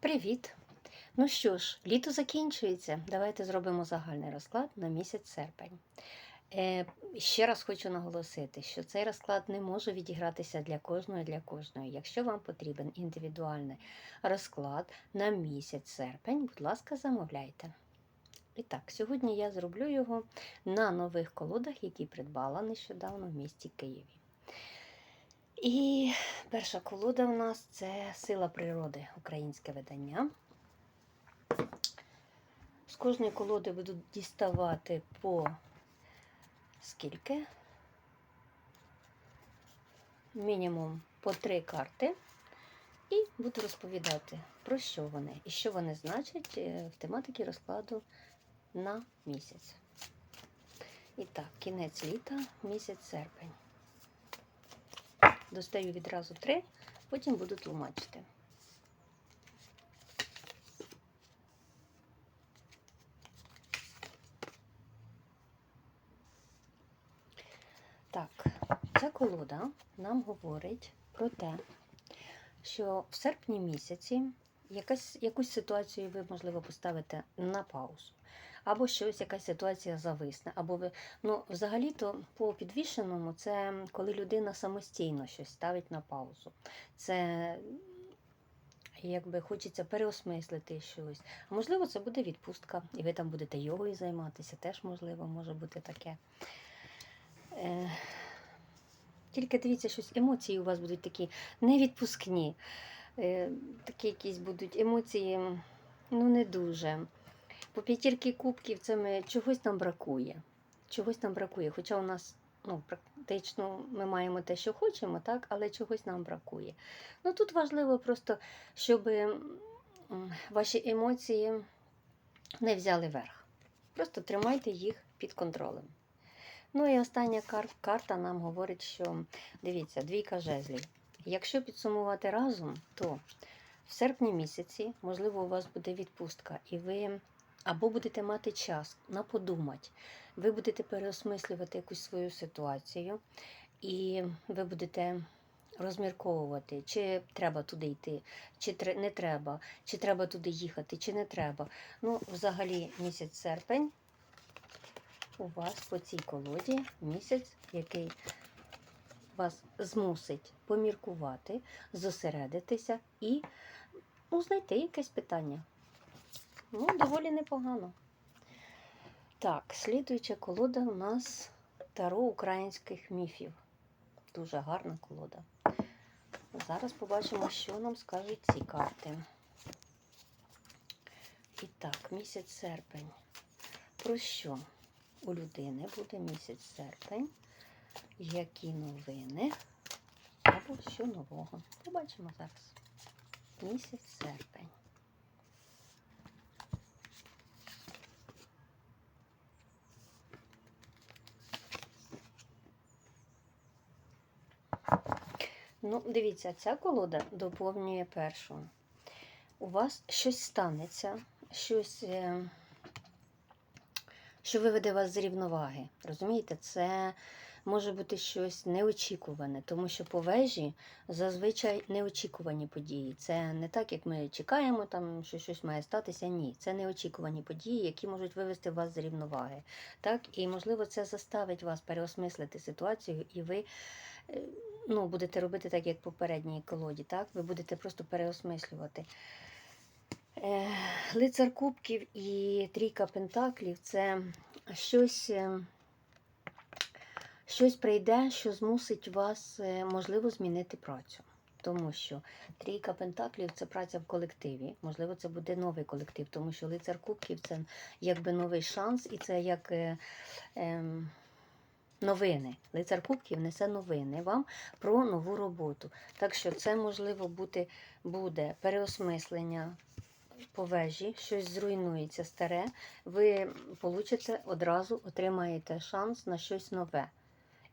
Привіт! Ну що ж, літо закінчується. Давайте зробимо загальний розклад на місяць серпень. Е, ще раз хочу наголосити, що цей розклад не може відігратися для кожної для кожної. Якщо вам потрібен індивідуальний розклад на місяць серпень, будь ласка, замовляйте. І так, сьогодні я зроблю його на нових колодах, які придбала нещодавно в місті Києві. І перша колода у нас це Сила природи, українське видання. З кожної колоди буду діставати по скільки? Мінімум по три карти. І буду розповідати, про що вони і що вони значать е, в тематиці розкладу на місяць. І так, кінець літа, місяць серпень. Достаю відразу три, потім буду тлумачити. Так, ця колода нам говорить про те, що в серпні місяці якась, якусь ситуацію ви, можливо, поставите на паузу. Або щось, якась ситуація зависне, або ви. Ну, взагалі-то по підвішеному це коли людина самостійно щось ставить на паузу. Це якби хочеться переосмислити щось. А можливо, це буде відпустка, і ви там будете йогою займатися, теж можливо, може бути таке. Е, Тільки дивіться, щось емоції у вас будуть такі невідпускні. Е, Такі якісь будуть емоції, ну не дуже. По п'ятірки кубків це ми чогось нам бракує. Чогось нам бракує. Хоча у нас ну, практично ми маємо те, що хочемо, так, але чогось нам бракує. Ну тут важливо просто, щоб ваші емоції не взяли верх. Просто тримайте їх під контролем. Ну і остання кар- карта нам говорить, що дивіться, двійка жезлів. Якщо підсумувати разом, то в серпні місяці, можливо, у вас буде відпустка, і ви або будете мати час на подумати, ви будете переосмислювати якусь свою ситуацію, і ви будете розмірковувати, чи треба туди йти, чи не треба, чи треба туди їхати, чи не треба. Ну, взагалі, місяць серпень у вас по цій колоді місяць, який вас змусить поміркувати, зосередитися і ну, знайти якесь питання. Ну, доволі непогано. Так, слідуюча колода у нас Таро українських міфів. Дуже гарна колода. Зараз побачимо, що нам скажуть ці карти. І так, місяць серпень. Про що у людини буде місяць серпень? Які новини? Або що нового? Побачимо зараз. Місяць серпень. Ну, дивіться, ця колода доповнює першу. У вас щось станеться, щось, е, що виведе вас з рівноваги. Розумієте, це може бути щось неочікуване, тому що по вежі зазвичай неочікувані події. Це не так, як ми чекаємо, там, що щось має статися. Ні, це неочікувані події, які можуть вивести вас з рівноваги. Так? І, можливо, це заставить вас переосмислити ситуацію, і ви е, ну, будете робити так, як в попередній колоді. Так? Ви будете просто переосмислювати. Е, Лицар Кубків і Трійка Пентаклів це щось. е, щось прийде, що змусить вас, е, можливо, змінити працю. Тому що трійка пентаклів це праця в колективі. Можливо, це буде новий колектив, тому що лицар кубків це якби новий шанс, і це як е, ем, новини. Лицар кубків несе новини вам про нову роботу. Так що це можливо бути, буде переосмислення по вежі, щось зруйнується старе. Ви получите одразу, отримаєте шанс на щось нове.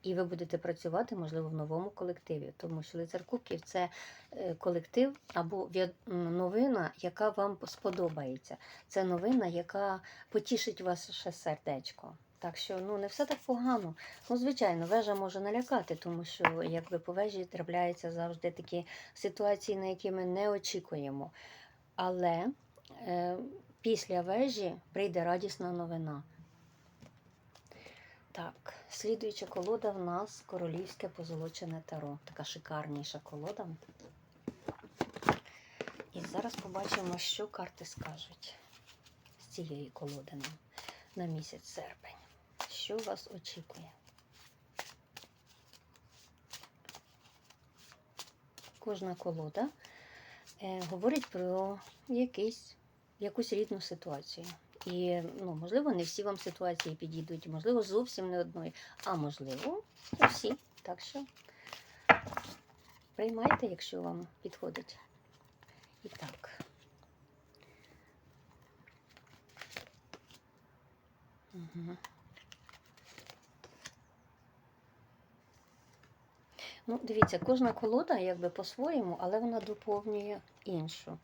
І ви будете працювати, можливо, в новому колективі, тому що лицар кубків це е, колектив або новина, яка вам сподобається. Це новина, яка потішить ваше сердечко. Так що ну не все так погано. Ну, звичайно, вежа може налякати, тому що якби по вежі трапляються завжди такі ситуації, на які ми не очікуємо. Але е, після вежі прийде радісна новина. Так, слідуюча колода в нас королівське позолочене таро. Така шикарніша колода. І зараз побачимо, що карти скажуть з цієї колоди на місяць серпень. Що вас очікує? Кожна колода е, говорить про якийсь, якусь рідну ситуацію. І, ну, можливо, не всі вам ситуації підійдуть, можливо, зовсім не одної, а можливо, всі. Так що приймайте, якщо вам підходить. І так. Угу. Ну, дивіться, кожна колода якби по-своєму, але вона доповнює іншу.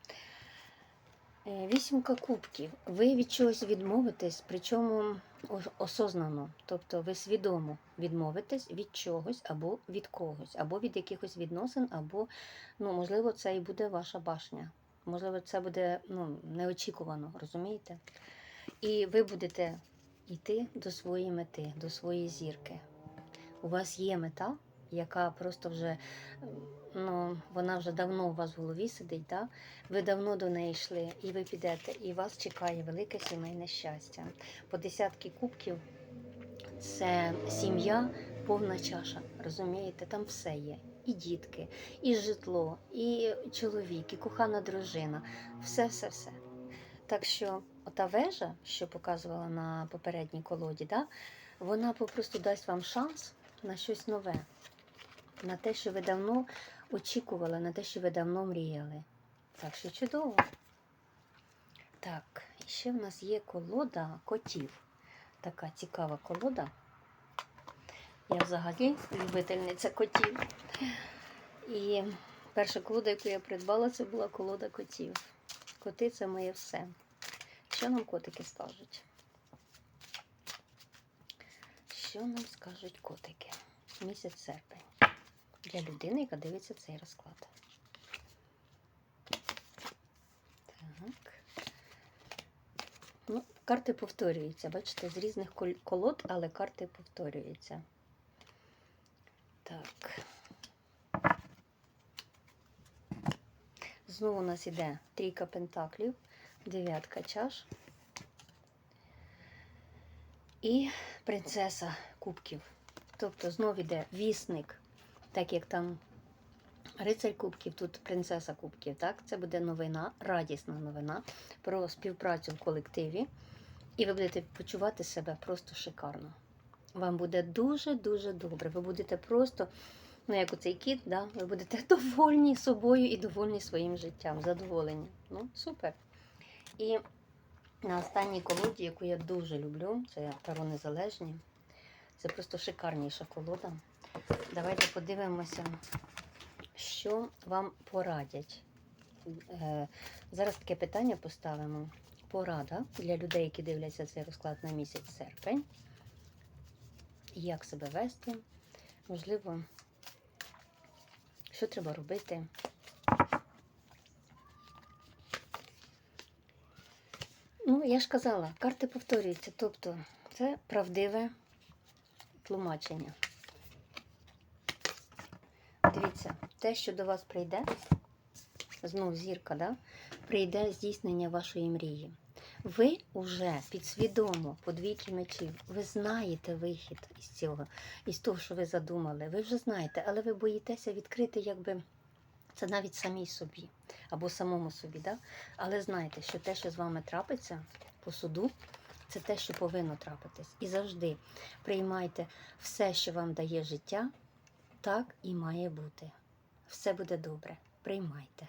Е, Вісімка кубків. Ви від чогось відмовитесь, причому осознано. Тобто ви свідомо відмовитесь від чогось або від когось, або від якихось відносин, або, ну, можливо, це і буде ваша башня. Можливо, це буде ну, неочікувано, розумієте? І ви будете йти до своєї мети, до своєї зірки. У вас є мета, яка просто вже ну, вона вже давно у вас в голові сидить, да? ви давно до неї йшли, і ви підете, і вас чекає велике сімейне щастя. По десятки кубків це сім'я, повна чаша. Розумієте, там все є. І дітки, і житло, і чоловік, і кохана дружина. Все, все, все. Так що ота вежа, що показувала на попередній колоді, да, вона попросту дасть вам шанс на щось нове, на те, що ви давно очікували, на те, що ви давно мріяли. Так що чудово. Так, ще в нас є колода котів. Така цікава колода. Я взагалі любительниця котів. І перша колода, яку я придбала, це була колода котів. Коти це моє все. Що нам котики скажуть? Що нам скажуть котики? Місяць серпень. Для людини, яка дивиться цей розклад. Так. Ну, карти повторюються. Бачите, з різних колод, але карти повторюються. Так. Знову у нас іде трійка пентаклів, дев'ятка чаш і принцеса кубків. Тобто знов іде вісник, так як там рицарь кубків, тут принцеса кубків. Так? Це буде новина, радісна новина про співпрацю в колективі. І ви будете почувати себе просто шикарно. Вам буде дуже-дуже добре. Ви будете просто, ну як оцей кіт, да? ви будете довольні собою і довольні своїм життям, задоволені. Ну, супер. І на останній колоді, яку я дуже люблю, це Таро Незалежні. Це просто шикарніша колода. Давайте подивимося, що вам порадять. Е, Зараз таке питання поставимо. Порада для людей, які дивляться цей розклад на місяць серпень. Як себе вести? Можливо, що треба робити? Ну, я ж казала, карти повторюються, тобто це правдиве тлумачення. Дивіться, те, що до вас прийде, знов зірка, да? прийде здійснення вашої мрії. Ви вже підсвідомо по двійки мечів, ви знаєте вихід із цього, із того, що ви задумали. Ви вже знаєте, але ви боїтеся відкрити, якби це навіть самій собі або самому собі. Да? Але знайте, що те, що з вами трапиться по суду, це те, що повинно трапитись. І завжди приймайте все, що вам дає життя, так і має бути. Все буде добре. Приймайте.